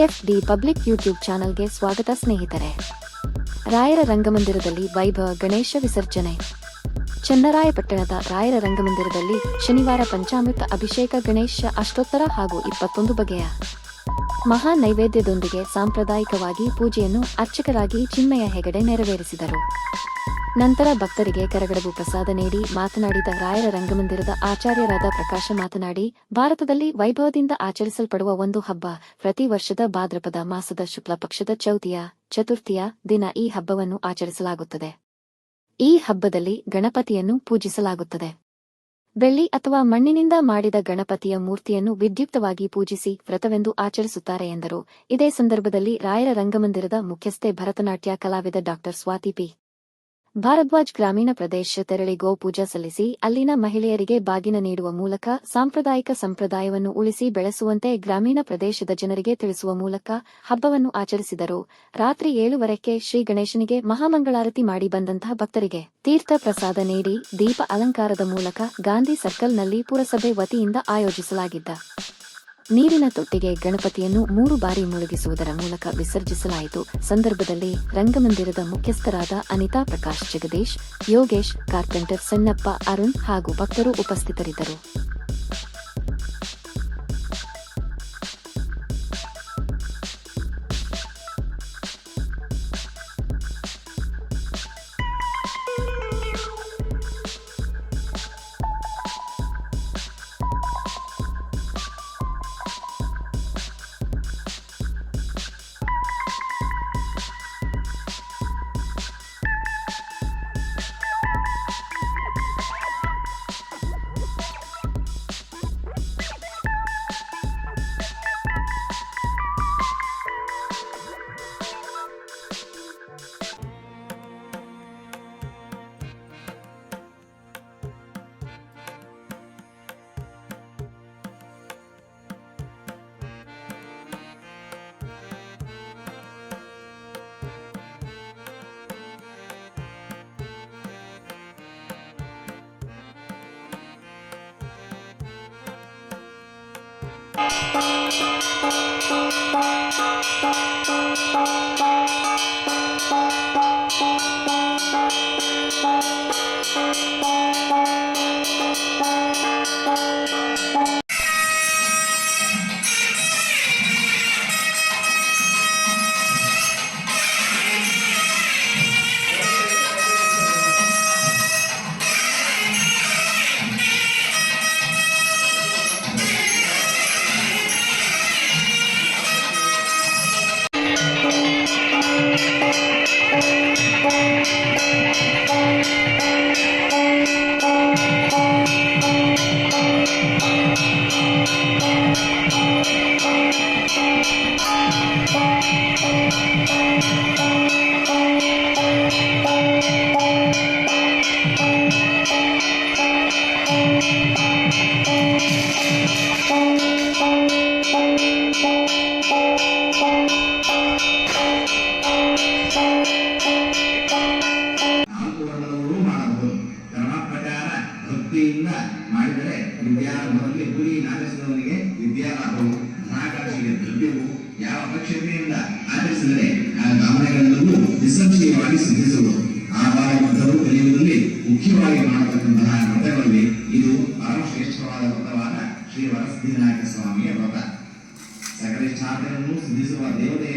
F D public YouTube ಚಾನಲ್ಗೆ ಸ್ವಾಗತ ಸ್ನೇಹಿತರೆ. ರಾಯರ ರಂಗಮಂದಿರದಲ್ಲಿ ವೈಭವ ಗಣೇಶ ವಿಸರ್ಜನೆ. ಚನ್ನರಾಯಪಟ್ಟಣದ ರಾಯರ ರಂಗಮಂದಿರದಲ್ಲಿ ಶನಿವಾರ ಪಂಚಾಮೃತ ಅಭಿಷೇಕ ಗಣೇಶ ಅಷ್ಟೋತ್ತರ ಹಾಗೂ ಇಪ್ಪತ್ತೊಂದು ಬಗೆಯ. ಮಹಾ ನೈವೇದ್ಯದೊಂದಿಗೆ ಸಾಂಪ್ರದಾಯಿಕವಾಗಿ ಪೂಜೆಯನ್ನು ಅರ್ಚಕರಾಗಿ ಚಿನ್ಮಯ ಹೆಗಡೆ ನೆರವೇರಿಸಿದರು. ನಂತರ ಭಕ್ತರಿಗೆ ಕರಗಡಬು ಪ್ರಸಾದ ನೀಡಿ ಮಾತನಾಡಿದ ರಾಯರ ರಂಗಮಂದಿರದ ಆಚಾರ್ಯರಾದ ಪ್ರಕಾಶ ಮಾತನಾಡಿ, ಭಾರತದಲ್ಲಿ ವೈಭವದಿಂದ ಆಚರಿಸಲ್ಪಡುವ ಒಂದು ಹಬ್ಬ ಪ್ರತಿ ವರ್ಷದ ಭಾದ್ರಪದ ಮಾಸದ ಶುಕ್ಲ ಪಕ್ಷದ ಚೌತಿಯ ಚತುರ್ಥಿಯ ದಿನ ಈ ಹಬ್ಬವನ್ನು ಆಚರಿಸಲಾಗುತ್ತದೆ. ಈ ಹಬ್ಬದಲ್ಲಿ ಗಣಪತಿಯನ್ನು ಪೂಜಿಸಲಾಗುತ್ತದೆ. ಬೆಳ್ಳಿ ಅಥವಾ ಮಣ್ಣಿನಿಂದ ಮಾಡಿದ ಗಣಪತಿಯ ಮೂರ್ತಿಯನ್ನು ವಿದ್ಯುಕ್ತವಾಗಿ ಪೂಜಿಸಿ ವ್ರತವೆಂದು ಆಚರಿಸುತ್ತಾರೆ ಎಂದರು. ಇದೇ ಸಂದರ್ಭದಲ್ಲಿ ರಾಯರ ರಂಗಮಂದಿರದ ಮುಖ್ಯಸ್ಥೆ ಭರತನಾಟ್ಯ ಕಲಾವಿದ ಡಾ ಸ್ವಾತಿ ಪಿ. ಭಾರದ್ವಾಜ್ ಗ್ರಾಮೀಣ ಪ್ರದೇಶ ತೆರಳಿ ಗೋಪೂಜಾ ಸಲ್ಲಿಸಿ, ಅಲ್ಲಿನ ಮಹಿಳೆಯರಿಗೆ ಬಾಗಿನ ನೀಡುವ ಮೂಲಕ ಸಾಂಪ್ರದಾಯಿಕ ಸಂಪ್ರದಾಯವನ್ನು ಉಳಿಸಿ ಬೆಳೆಸುವಂತೆ ಗ್ರಾಮೀಣ ಪ್ರದೇಶದ ಜನರಿಗೆ ತಿಳಿಸುವ ಮೂಲಕ ಹಬ್ಬವನ್ನು ಆಚರಿಸಿದರು. ರಾತ್ರಿ ಏಳುವರೆಕ್ಕೆ ಶ್ರೀ ಗಣೇಶನಿಗೆ ಮಹಾಮಂಗಳಾರತಿ ಮಾಡಿ ಬಂದಂತಹ ಭಕ್ತರಿಗೆ ತೀರ್ಥ ಪ್ರಸಾದ ನೀಡಿ ದೀಪ ಅಲಂಕಾರದ ಮೂಲಕ ಗಾಂಧಿ ಸರ್ಕಲ್ನಲ್ಲಿ ಪುರಸಭೆ ವತಿಯಿಂದ ಆಯೋಜಿಸಲಾಗಿದ್ದ ನೀರಿನ ತೊಟ್ಟಿಗೆ ಗಣಪತಿಯನ್ನು ಮೂರು ಬಾರಿ ಮುಳುಗಿಸುವುದರ ಮೂಲಕ ವಿಸರ್ಜಿಸಲಾಯಿತು. ಸಂದರ್ಭದಲ್ಲಿ ರಂಗಮಂದಿರದ ಮುಖ್ಯಸ್ಥರಾದ ಅನಿತಾ ಪ್ರಕಾಶ್, ಜಗದೀಶ್, ಯೋಗೇಶ್, ಕಾರ್ಪೆಂಟರ್ ಸಣ್ಣಪ್ಪ, ಅರುಣ್ ಹಾಗೂ ಭಕ್ತರು ಉಪಸ್ಥಿತರಿದ್ದರು. Thank you. ಧರ್ಮ ವಿದ್ಯಾರಂಭದಲ್ಲಿ ಗುರಿ ನಾಗೇಶ್ವರನಿಗೆ ವಿದ್ಯಾಲಾಭವು ಧನಾಕಾಶಿಗೆ ದ್ರವ್ಯವು ಯಾವ ಅಪಕ್ಷತೆಯಿಂದ ಆಚರಿಸಿದರೆ ಆ ಕಾಮನೆಗಳೆಲ್ಲವೂ ನಿಸ್ಸಂಶಯವಾಗಿ ಸಿದ್ಧಿಸುವುದು ಆ ಬಾಲಬದ್ಧರು ಕಲಿಯುವುದರಲ್ಲಿ ಮುಖ್ಯವಾಗಿ ಮಾಡತಕ್ಕಂತಹ ವ್ರತಗಳಲ್ಲಿ ಇದು ಪರಮಶ್ರೇಷ್ಠವಾದ ವ್ರತವಾದ ಶ್ರೀ ವರಸಿದ್ಧಿನಾಯಕ ಸ್ವಾಮಿಯ ವ್ರತ. ಸಕಲ ಇಷ್ಟಾರ್ಥಗಳನ್ನು ಸಿದ್ಧಿಸುವ ದೇವತೆಯ